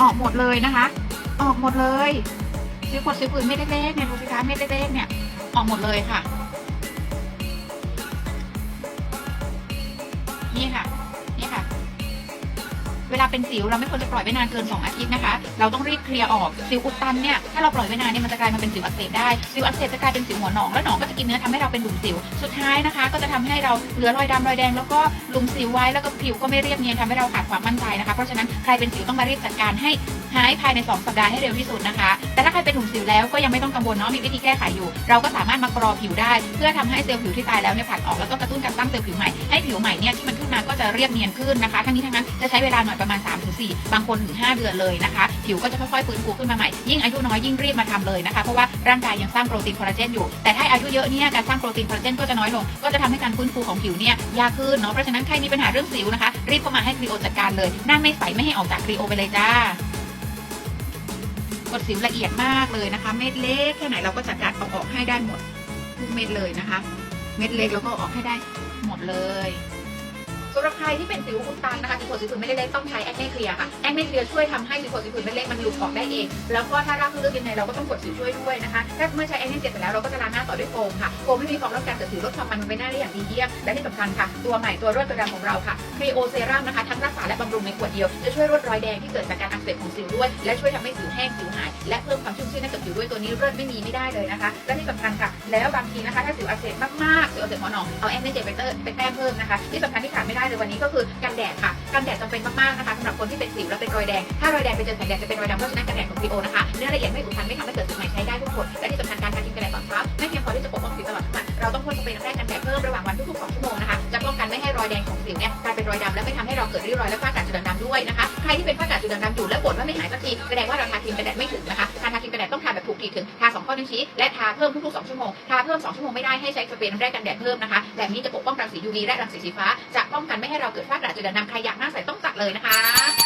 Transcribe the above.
ออกหมดเลยนะคะ ออกหมดเลยซิวกดซื้อื่นเม็ดเล็กๆเนี่ยดูสิคะเม็ดเล็กๆเนี่ยออกหมดเลยค่ะ นี่ค่ะ เวลาเป็นสิวเราไม่ควรจะปล่อยไว้นานเกิน 2 อาทิตย์นะคะ เราต้องรีบเคลียร์ออกสิวอุดตันเนี่ยถ้าเราปล่อยไว้นานเนี่ยมันจะกลายมาเป็นสิวอักเสบได้สิวอักเสบจะกลายเป็นสิวหัวหนองแล้วหนองก็จะกินเนื้อทำให้เราเป็นหลุมสิว สุดท้ายนะคะ ก็จะทำให้เราเหลือรอยดำรอยแดงแล้วก็หลุมสิวไว้แล้วก็ผิวก็ไม่เรียบเนียนทำให้เราขาดความมั่นใจนะคะ เพราะฉะนั้นใครเป็นสิวต้องมารีบจัดการให้หายภายใน 2 สัปดาห์ให้เร็วที่สุดนะคะ แต่ถ้าใครเป็นหลุมสิวแล้วก็ยังไม่ต้องกังวลเนาะมีวิธีแก้ไขอยู่ เราก็สามารถมากรอผิวได้ เพื่อทำให้เซลล์ผิวที่ตายแล้วเนี่ยผลัดออกแล้วก็กระตุ้นการสร้างเซลล์ผิวใหม่ให้ผิวใหม่เนี่ยที่มันขึ้นมาก็จะเรียบเนียนขึ้นนะคะ ทั้งนี้ทั้งนั้นจะใช้เวลาหน่อยประมาณ 3-4 บางคนถึง 5 เดือนเลยนะคะ ผิวก็จะค่อยๆฟื้นฟูขึ้นมาใหม่ ยิ่งอายุน้อยยิ่งรีบมาทำเลยนะคะ เพราะว่าร่างกายยังสร้างโปรตีนคอลลาเจนอยู่ แต่ถ้าอายุเยอะเนี่ยการสร้างโปรตีนคอลลาเจนก็จะน้อยลง ก็จะทำให้การฟื้นฟูของผิวเนี่ยยากขึ้นเนาะ เพราะฉะนั้นใครมีปัญหาเรื่องสิวนะคะ รีบเข้ามาให้ครีโอจัดการเลย หน้าไม่ใสไม่ให้ออกจากครีโอไปเลยจ้า กดสิวละเอียดมากเลยนะคะ เม็ดเล็กแค่ไหนเราก็จัดการเอาออกให้ได้หมดทุกเม็ดเลยนะคะ เม็ดเล็กเราก็ออกให้ได้หมดเลย สำหรับใครที่เป็นสิวอุดตันนะคะสิวผดสิวผืนไม่เล็กต้องใช้แอคเน่เคลียร์ค่ะแอคเน่เคลียร์ช่วยทำให้สิวผดสิวผืนไม่เล็กมันหลุดออกได้เอง แล้วก็ถ้ารากเลือกยังไงเราก็ต้องกดสิวช่วยด้วยนะคะถ้าเมื่อใช้แอคเน่เสร็จไปแล้วเราก็จะล้างหน้าต่อด้วยโฟมค่ะโฟมไม่มีฟองลดการเกิดสิวลดความมันบนใบหน้าได้อย่างดีเยี่ยมและที่สำคัญค่ะตัวใหม่ตัวรวดตัวดำของเราค่ะครีโอเซรั่มนะคะทั้งรักษาและบำรุงในขวดเดียวจะช่วยลดรอยแดงที่เกิดจากการอักเสบของสิวด้วยและช่วยทำให้สิวแห้งสิวหายและเพิ่มความชุ่มชื้นให้กับผิวด้วยตัวนี้เลิศไม่มีไม่ได้เลยนะคะ และที่สำคัญค่ะ แล้วบางทีนะคะถ้าสิวอักเสบมากๆสิวอักเสบหัวหนองเอาแอนติเจเปเตอร์ไปแต้มเพิ่มนะคะที่สำคัญที่ขาดไม่ได้เลยวันนี้ก็คือกันแดดค่ะ กันแดดจำเป็นมากๆนะคะสำหรับคนที่เป็นสิวและเป็นรอยแดง ถ้ารอยแดงไปเจอแสงแดดจะเป็นรอยดำเพราะฉะนั้นกันแดดของพีโอนะคะ เนื้อละเอียดไม่อุดตันไม่ทำให้เกิดสิวใหม่ใช้ได้ทุกคนและที่สำคัญการทาครีมกันแดดตอนเช้าไม่เพียงพอที่จะปกป้องผิวตลอดทั้งวันเราต้องพ่นสเปรย์น้ำแร่กันแดดเพิ่มระหว่างวันทุกๆ2ชั่วโมงนะคะจะป้องกันไม่ให้รอยแดงของสิวเนี่ยกลายเป็นรอยดำและไม่ทำให้เราเกิดริ้วรอยและฝ้ากระจุดด่างดำด้วยนะคะใครที่เป็นฝ้ากระจุดด่างดำอยู่และบ่นว่าไม่หายสักทีแสดงว่าเราทาครีมกันแดดไม่ถึงนะคะ ต้าแบบถูกทีถึงทาสองข้อนิ้วชี้และทาเพิ่มทุกๆ2ชั่วโมงทาเพิ่ม 2 ชั่วโมงไม่ได้ให้ใช้สเปรย์น้ำแร่กันแดดเพิ่มนะคะแบบนี้จะปกป้องรังสี UV และรังสีสีฟ้าจะป้องกันไม่ให้เราเกิดฝ้ากระจุดด่างดำใครอยากหน้าใสต้องจัดเลยนะคะ